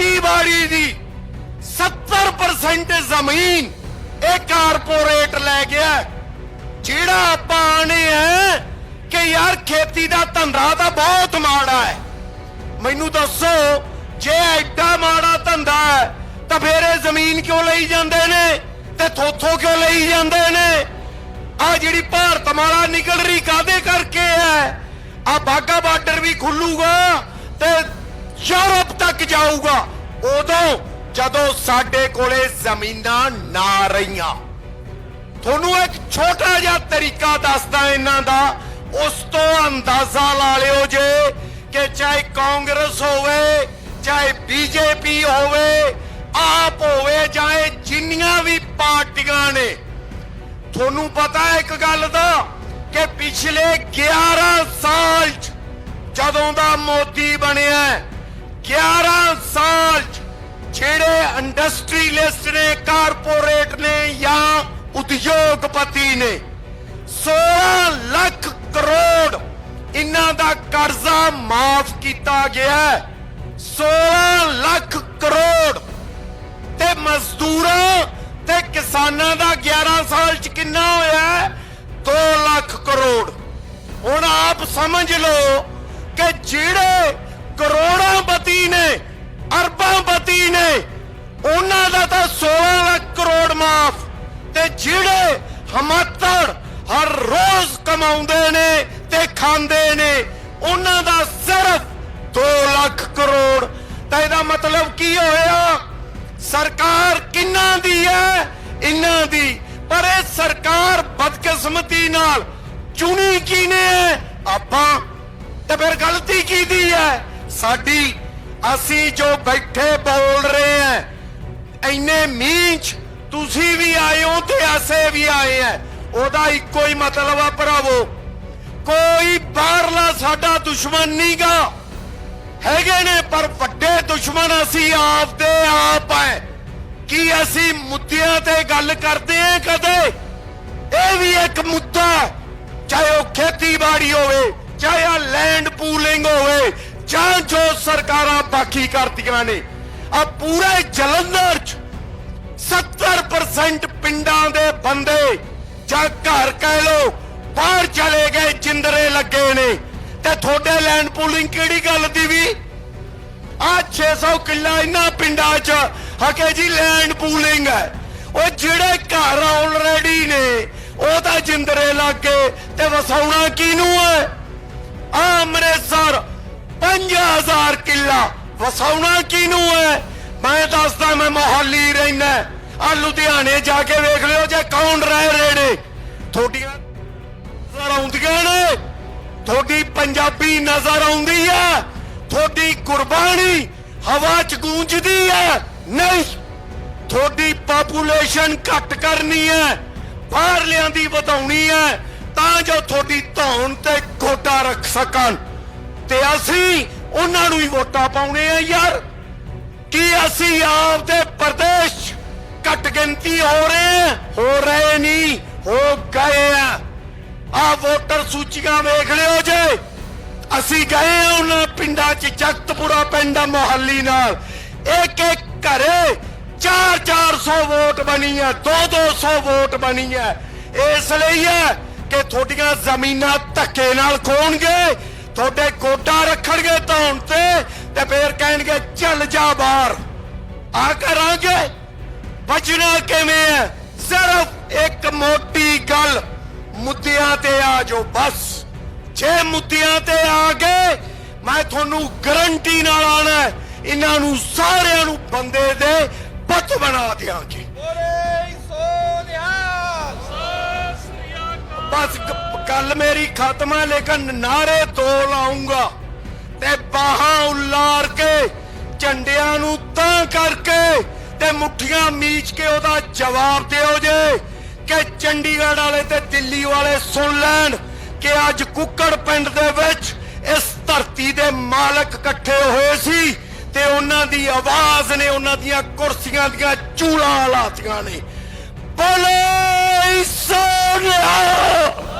ਖੇਤੀਬਾੜੀ ਦੀ 70% ਜ਼ਮੀਨ ਇਹ ਕਾਰਪੋਰੇਟ ਲੈ ਗਿਆ। ਜਿਹੜਾ ਆਪਾਂ ਆਣੇ ਆ ਕਿ ਯਾਰ ਖੇਤੀ ਦਾ ਧੰਦਾ ਤਾਂ ਬਹੁਤ ਮਾੜਾ ਹੈ। ਮੈਨੂੰ ਦੱਸੋ, ਜੇ ਐਡਾ ਮਾੜਾ ਧੰਦਾ ਹੈ, ਤਾਂ ਫੇਰ ਇਹ ਜ਼ਮੀਨ ਕਿਉਂ ਲਈ ਜਾਂਦੇ ਨੇ? ਤੇ ਥੋਥੋ ਕਿਉਂ ਲਈ ਜਾਂਦੇ ਨੇ? ਆ ਜਿਹੜੀ ਭਾਰਤ ਮਾਲਾ ਨਿਕਲ ਰਹੀ ਕਾਦੇ ਕਰਕੇ ਹੈ? ਆ ਬਾਗਾ ਬਾਰਡਰ ਵੀ ਖੁੱਲੂਗਾ ਤੇ ਯੂਰਪ ਤੱਕ ਜਾਊਗਾ। ਉਦੋਂ ਜਦੋਂ ਸਾਡੇ ਕੋਲੇ ਜ਼ਮੀਨਾਂ ਨਾ ਰਹੀਆਂ। ਤੁਹਾਨੂੰ ਇੱਕ ਛੋਟਾ ਜਿਹਾ ਤਰੀਕਾ ਦੱਸਦਾ ਇਹਨਾਂ ਦਾ। ਉਸ ਤੋਂ ਅੰਦਾਜ਼ਾ ਲਾ ਲਿਓ ਜੇ ਕਿ ਚਾਹੇ ਕਾਂਗਰਸ ਹੋਵੇ, ਚਾਹੇ ਬੀਜੇਪੀ ਹੋਵੇ, ਆਪ ਹੋਵੇ, ਚਾਹੇ ਜਿੰਨੀਆਂ ਵੀ ਪਾਰਟੀਆਂ ਨੇ। ਤੁਹਾਨੂੰ ਪਤਾ ਇੱਕ ਗੱਲ ਦਾ ਕਿ ਪਿਛਲੇ 11 ਸਾਲ 'ਚ ਜਦੋਂ ਦਾ ਮੋਦੀ ਬਣਿਆ 11 ਸਾਲ ਜਿਹੜੇ ਇੰਡਸਟਰੀਲਿਸਟ ਨੇ ਕਾਰਪੋਰੇਟ ਨੇ ਜਾਂ ਉਦਯੋਗਪਤੀ ਨੇ 16 ਲੱਖ ਕਰੋੜ ਇਹਨਾਂ ਦਾ ਕਰਜ਼ਾ ਮਾਫ ਕੀਤਾ ਗਿਆ 16 ਲੱਖ ਕਰੋੜ ਤੇ ਮਜ਼ਦੂਰਾਂ ਤੇ ਕਿਸਾਨਾਂ ਦਾ 11 ਸਾਲ ਚ ਕਿੰਨਾ ਹੋਇਆ 2 ਲੱਖ ਕਰੋੜ। ਹੁਣ ਆਪ ਸਮਝ ਲਓ ਕਿ ਜਿਹੜੇ ਕਰੋੜਾਂ ਪਤੀ ਨੇ ਅਰਬਾਂ ਪਤੀ ਨੇ। ਉਹਨਾਂ ਦਾ ਤਾਂ 16 ਲੱਖ ਕਰੋੜ ਮਾਫ। ਤੇ ਜਿਹੜੇ ਹਮਾਤੜ ਹਰ ਰੋਜ਼ ਕਮਾਉਂਦੇ ਨੇ ਤੇ ਖਾਂਦੇ ਨੇ, ਉਹਨਾਂ ਦਾ ਸਿਰਫ 2 ਲੱਖ ਕਰੋੜ। ਤਾਂ ਇਹਦਾ ਮਤਲਬ ਕੀ ਹੋਇਆ? ਸਰਕਾਰ ਕਿੰਨਾਂ ਦੀ ਹੈ? ਇਹਨਾਂ ਦੀ। ਪਰ ਇਹ ਸਰਕਾਰ ਬਦਕਿਸਮਤੀ ਨਾਲ ਚੁਣੀ ਕਿਨੇ ਹੈ? ਆਪਾਂ। ਤੇ ਫਿਰ ਗਲਤੀ ਕੀਤੀ ਹੈ? ਸਾਡੀ, ਅਸੀਂ ਜੋ ਬੈਠੇ ਬੋਲ ਰਹੇ ਹਾਂ ਇੰਨੇ ਮੀਂਹ ਤੁਸੀਂ ਵੀ ਆਏ ਹੋ ਤੇ ਅਸੀਂ ਵੀ ਆਏ ਆ ਉਹਦਾ ਇੱਕੋ ਹੀ ਮਤਲਬ ਆ ਭਰਾਵੋ, ਕੋਈ ਬਾਹਰਲਾ ਸਾਡਾ ਦੁਸ਼ਮਣ ਨਹੀਂਗਾ। ਹੈਗੇ ਨੇ, ਪਰ ਵੱਡੇ ਦੁਸ਼ਮਣ ਅਸੀਂ ਆਪ ਦੇ ਆਪ ਹੈ ਕੀ ਅਸੀਂ ਮੁੱਦਿਆਂ ਤੇ ਗੱਲ ਕਰਦੇ ਹਾਂ ਕਦੇ? ਇਹ ਵੀ ਇੱਕ ਮੁੱਦਾ ਚਾਹੇ ਉਹ ਖੇਤੀਬਾੜੀ ਹੋਵੇ, ਚਾਹੇ ਲੈਂਡ ਪੂਲਿੰਗ ਹੋਵੇ ਜਾਂ ਜੋ ਸਰਕਾਰਾਂ ਬਾਕੀ ਕਰਦੀਆਂ ਨੇ ਆ ਪੂਰੇ ਜਲੰਧਰ ਚ 70% ਪਿੰਡਾਂ ਦੇ ਬੰਦੇ ਜਾਂ ਘਰ ਕਹਿ ਲੋ ਬਾਹਰ ਚਲੇ ਗਏ, ਜਿੰਦਰੇ ਲੱਗੇ ਨੇ। ਤੇ ਤੁਹਾਡੇ ਲੈਂਡ ਪੂਲਿੰਗ ਕਿਹੜੀ ਗੱਲ ਦੀ ਵੀ? ਆ 600 ਕਿੱਲਾ ਇਹਨਾਂ ਪਿੰਡਾਂ 'ਚ ਹਕੇ ਜੀ ਲੈਂਡ ਪੂਲਿੰਗ ਹੈ। ਉਹ ਜਿਹੜੇ ਘਰ ਆਲਰੇਡੀ ਨੇ, ਉਹ ਤਾਂ ਜਿੰਦਰੇ ਲੱਗੇ ਤੇ ਵਸਾਉਣਾ ਕਿਹਨੂੰ ਹੈ? ਆ ਅੰਮ੍ਰਿਤਸਰ। 5000 ਕਿੱਲਾ। ਵਸਾਉਣਾ ਕਿਹਨੂੰ ਹੈ? ਮੈਂ ਦੱਸਦਾ, ਮੈਂ ਮੋਹਾਲੀ ਰਹਿਣਾ ਆ ਲੁਧਿਆਣੇ ਜਾ ਕੇ ਵੇਖ ਲਿਓ ਜੇ ਕੌਣ ਰਹਿ ਰਹੇ ਨੇ। ਤੁਹਾਡੀਆਂ ਨਜ਼ਰ ਆਉਂਦੀਆਂ ਨੇ। ਤੁਹਾਡੀ ਪੰਜਾਬੀ ਨਜ਼ਰ ਆਉਂਦੀ ਹੈ। ਤੁਹਾਡੀ ਕੁਰਬਾਨੀ ਹਵਾ 'ਚ ਗੂੰਜਦੀ ਹੈ। ਨਹੀਂ, ਤੁਹਾਡੀ ਪਾਪੂਲੇਸ਼ਨ ਘੱਟ ਕਰਨੀ ਹੈ। ਬਾਹਰਲਿਆਂ ਦੀ ਵਧਾਉਣੀ ਹੈ। ਤਾਂ ਜੋ ਤੁਹਾਡੀ ਧੌਣ ਤੇ ਗੋਡਾ ਰੱਖ ਸਕਣ। ਤੇ ਅਸੀਂ ਉਹਨਾਂ ਨੂੰ ਹੀ ਵੋਟਾਂ ਪਾਉਣੇ ਆ ਯਾਰ। ਕੀ ਅਸੀਂ ਆਪ ਦੇ ਪ੍ਰਦੇਸ਼ 'ਚ ਗਿਣਤੀ ਹੋ ਰਹੇ ਹੋ ਰਹੇ ਨਹੀਂ, ਹੋ ਗਏ ਆ। ਆ ਵੋਟਰ ਸੂਚੀਆਂ ਵੇਖ ਲਿਓ ਜੇ। ਅਸੀਂ ਗਏ ਉਹਨਾਂ ਪਿੰਡਾਂ 'ਚ, ਜਗਤਪੁਰਾ ਪਿੰਡ ਆ ਨਾਲ। ਇੱਕ ਇੱਕ ਘਰੇ 4-400 ਵੋਟ ਬਣੀ ਹੈ 2-200 ਵੋਟ ਬਣੀ ਹੈ ਇਸ ਲਈ ਹੈ ਕਿ ਤੁਹਾਡੀਆਂ ਜ਼ਮੀਨਾਂ ਧੱਕੇ ਨਾਲ ਖੋਣਗੇ। ਤੁਹਾਡੇ ਗੋਡਾ ਰੱਖਣਗੇ ਧੌਣ ਤੇ ਤੇ ਫੇਰ ਕਹਿਣਗੇ ਚੱਲ ਜਾ ਬਾਹਰ। ਆ ਕਰਾਂਗੇ। ਬਚਣਾ ਕਿਵੇਂ ਹੈ? ਸਿਰਫ ਇੱਕ ਮੋਟੀ ਗੱਲ ਮੁੱਦਿਆਂ ਤੇ ਆ ਜਾਓ ਬਸ। ਜੇ ਮੁੱਦਿਆਂ ਤੇ ਆ ਗਏ ਮੈਂ ਤੁਹਾਨੂੰ ਗਰੰਟੀ ਨਾਲ ਆਣਾ ਇਹਨਾਂ ਨੂੰ ਸਾਰਿਆਂ ਨੂੰ ਬੰਦੇ ਦੇ ਪੁੱਤ ਬਣਾ ਦਿਆਂਗੇ। ਬੋਲੇ ਸੋ ਨਿਹਾਲ। ਬਸ ਕੱਲ ਮੇਰੀ ਖਤਮ ਹੈ, ਲੇਕਿਨ ਨਾਰੇ ਦੋ ਲਾਉਂਗਾ ਤੇ ਬਾਹਾਂ ਉਲਾਰ ਕੇ, ਝੰਡਿਆਂ ਨੂੰ ਤਾਂ ਕਰਕੇ ਤੇ ਮੁੱਠੀਆਂ ਮੀਚ ਕੇ ਉਹਦਾ ਜਵਾਬ ਦਿਓ ਜੇ ਕਿ ਚੰਡੀਗੜ੍ਹ ਵਾਲੇ ਤੇ ਦਿੱਲੀ ਵਾਲੇ ਸੁਣ ਲੈਣ ਕਿ ਅੱਜ ਕੁੱਕੜ ਪਿੰਡ ਦੇ ਵਿੱਚ ਇਸ ਧਰਤੀ ਦੇ ਮਾਲਕ ਇਕੱਠੇ ਹੋਏ ਸੀ ਤੇ ਉਹਨਾਂ ਦੀ ਆਵਾਜ਼ ਨੇ ਉਹਨਾਂ ਦੀਆਂ ਕੁਰਸੀਆਂ ਦੀਆਂ ਚੂਲਾਂ ਲਾਤੀਆਂ ਨੇ। ਬੋਲੇ, ਸੋਨਿਆ!